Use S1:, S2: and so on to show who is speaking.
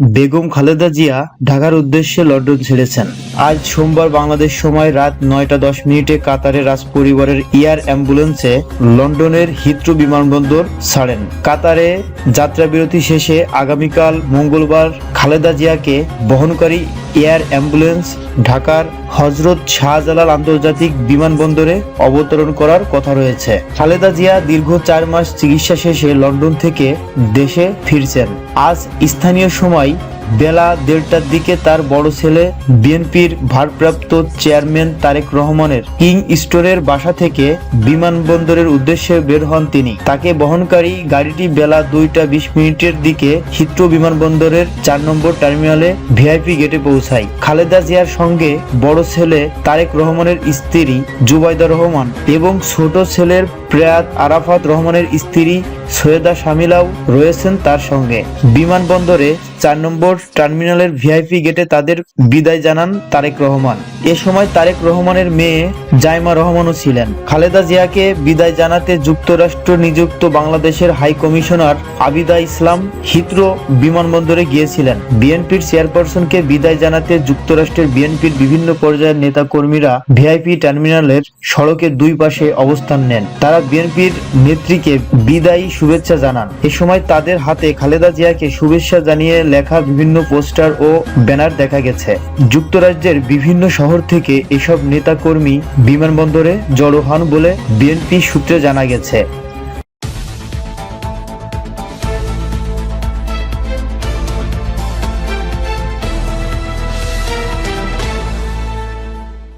S1: বেগম খালেদা জিয়া ঢাকার উদ্দেশ্যে লন্ডন ছেড়েছেন। আজ সোমবার বাংলাদেশ সময় রাত নয়টা দশ মিনিটে কাতারের রাজ পরিবারের এয়ার অ্যাম্বুলেন্সে লন্ডনের হিত্রু বিমানবন্দর ছাড়েন। কাতারে যাত্রাবিরতি শেষে আগামীকাল মঙ্গলবার খালেদা জিয়াকে বহনকারী এয়ার অ্যাম্বুলেন্স ঢাকার হজরত শাহজালাল আন্তর্জাতিক বিমানবন্দরে অবতরণ করার কথা রয়েছে। খালেদা জিয়া দীর্ঘ চার মাস চিকিৎসা শেষে লন্ডন থেকে দেশে ফিরছেন। আজ স্থানীয় সময় বেলা দেড়টার দিকে তার বড় ছেলে বিএনপির ভারপ্রাপ্ত চেয়ারম্যান তারেক রহমানের কিং স্টোরের বাসা থেকে বিমানবন্দরের উদ্দেশ্যে বের হন তিনি। তাকে বহনকারী গাড়িটি বেলা দুইটা বিশ মিনিটের দিকে হিথ্রো বিমানবন্দরের চার নম্বর টার্মিনালে ভিআইপি গেটে পৌঁছায়। খালেদা জিয়ার সঙ্গে বড় ছেলে তারেক রহমানের স্ত্রী জুবাইদা রহমান এবং ছোট ছেলের প্রয়াত আরাফাত রহমানের স্ত্রী সৈয়দা শামিলাও রয়েছেন তার সঙ্গে। বিমানবন্দরে চার নম্বর টার্মিনালের ভিআইপি গেটে তাদের বিদায় জানান তারেক রহমান। এ সময় তারেক রহমানের মেয়ে জাইমা রহমানও ছিলেন। খালেদা জিয়াকে বিদায় জানাতে যুক্তরাষ্ট্র নিযুক্ত বাংলাদেশের high commissioner Abida Islam Heathrow বিমানবন্দরে গিয়েছিলেন। বিএনপির চেয়ারপারসনকে বিদায় জানাতে যুক্তরাষ্ট্রের বিএনপির বিভিন্ন পর্যায়ের নেতাকর্মীরা ভিআইপি টার্মিনালের সড়কের দুই পাশে অবস্থান নেন। তারা বিএনপির নেত্রীকে বিদায়ী শুভেচ্ছা জানান। এ সময় তাদের হাতে খালেদা জিয়াকে শুভেচ্ছা জানিয়ে লেখা বিভিন্ন পোস্টার ও ব্যানার দেখা গেছে। যুক্তরাজ্যের বিভিন্ন শহর থেকে এসব নেতাকর্মী বিমানবন্দরে জড়ো হন বলে বিএনপি সূত্রে জানা গেছে।